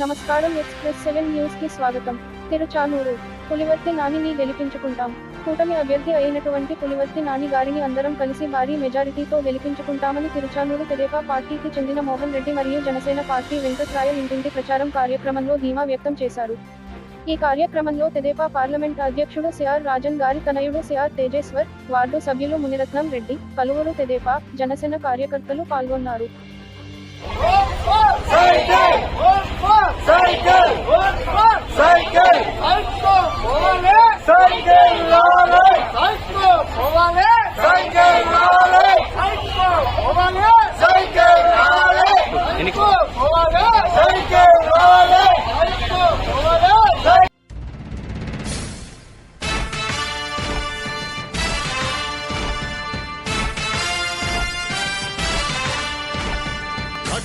నమస్కారం express seven న్యూస్కి స్వాగతం. తిరుచానూరు. పులివర్తి నానిని గెలిపించుకుంటాం. కూటమి అభ్యర్థి అయినటువంటి పులివర్తి నాని గారిని అందరం కలిసి భారీ మెజారిటీతో గెలిపించుకుంటామని తిరుచానూరు తెదేపా పార్టీకి చెందిన మోహన్ రెడ్డి మరియు జనసేన పార్టీ వెంకట్రాయ ఇంటింటి ప్రచారం కార్యక్రమంలో ధీమా వ్యక్తం చేశారు. ఈ కార్యక్రమంలో తెదేపా పార్లమెంట్ అధ్యక్షుడు సిఆర్ రాజన్ గారి తనయుడు సిఆర్ తేజేశ్వర్ వార్డు సభ్యులు మునిరత్నం రెడ్డి పలువురు తెదేపా జనసేన కార్యకర్తలు పాల్గొన్నారు. சைக்கிள் சைக்கிள்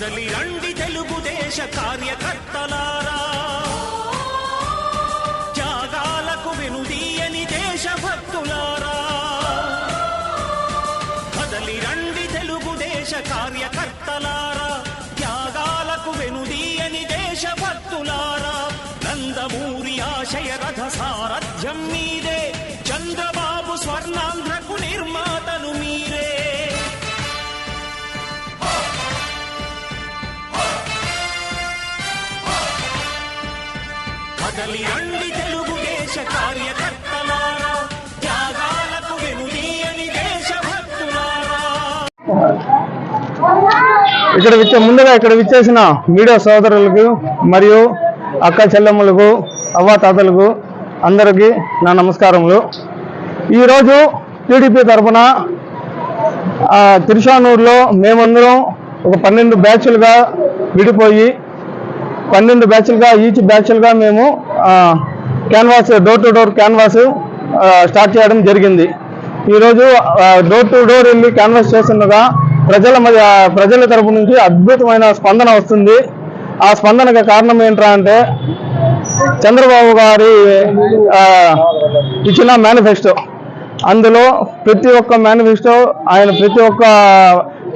కదలి రండి తెలుగుదేశ కార్యకర్తలారా. త్యాగాలకు వెనుదీయని దేశభక్తులారా. కదలి రండి తెలుగుదేశ కార్యకర్తలారా. త్యాగాలకు వెనుదీయని దేశభక్తులారా. నందమూరి ఆశయ రథ సారథ్యం మీదే. చంద్రబాబు స్వర్ణాంధ్రకు నిర్మాతను మీరే. కదలి తెలుగుదేశ కార్యకర్తలారా త్యాగాలకు వెనుదీయని దేశభక్తులారా. ఇక్కడ విచ్చే ముందుగా ఇక్కడ విచ్చేసిన మీడియా సోదరులకు మరియు అక్క చెల్లెమ్మలకు అవ్వాతాతలకు అందరికీ నా నమస్కారములు. ఈరోజు టీడీపీ తరఫున తిరుషానూరులో మేమందరం ఒక పన్నెండు బ్యాచ్లుగా విడిపోయి పన్నెండు బ్యాచ్లుగా ఈచ్ బ్యాచ్లుగా మేము canvass door to door canvass start చేయడం జరిగింది. ఈరోజు డోర్ టు డోర్ వెళ్ళి క్యాన్వాస్ చేస్తుండగా ప్రజల మధ్య ప్రజల తరపు నుంచి అద్భుతమైన స్పందన వస్తుంది. ఆ స్పందనకు కారణం ఏంట్రా అంటే చంద్రబాబు గారి ఇచ్చిన మేనిఫెస్టో అందులో ప్రతి ఒక్క మేనిఫెస్టో ఆయన ప్రతి ఒక్క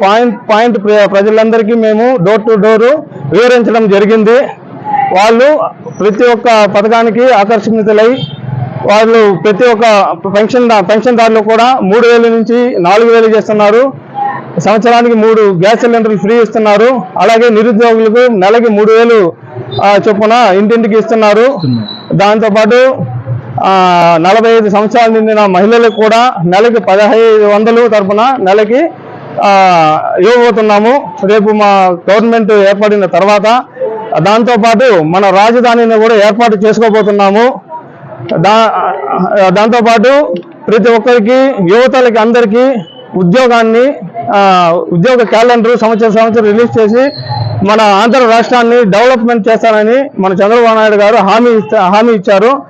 పాయింట్ పాయింట్ ప్ర- ప్రజలందరికీ మేము డోర్ టు డోర్ వివరించడం జరిగింది. వాళ్ళు ప్రతి ఒక్క పథకానికి ఆకర్షితులై వాళ్ళు ప్రతి ఒక్క పెన్షన్ పెన్షన్దారులు కూడా మూడు వేల నుంచి నాలుగు వేలు చేస్తున్నారు. సంవత్సరానికి మూడు గ్యాస్ సిలిండర్లు ఫ్రీ ఇస్తున్నారు. అలాగే నిరుద్యోగులకు నెలకి మూడు వేలు చొప్పున ఇంటింటికి ఇస్తున్నారు. దాంతోపాటు నలభై ఐదు సంవత్సరాలు నిండిన మహిళలకు కూడా నెలకి పదహైదు వందలు తరపున నెలకి ఇవ్వబోతున్నాము. రేపు మా గవర్నమెంట్ ఏర్పడిన తర్వాత దాంతోపాటు మన రాజధానిని కూడా ఏర్పాటు చేసుకోబోతున్నాము. దా దాంతోపాటు ప్రతి ఒక్కరికి యువతలకి అందరికీ ఉద్యోగాన్ని ఉద్యోగ క్యాలెండర్ సంవత్సరం సంవత్సరం రిలీజ్ చేసి మన ఆంధ్ర రాష్ట్రాన్ని డెవలప్మెంట్ చేస్తానని మన చంద్రబాబు నాయుడు గారు హామీ ఇస్తా- హామీ ఇచ్చారు.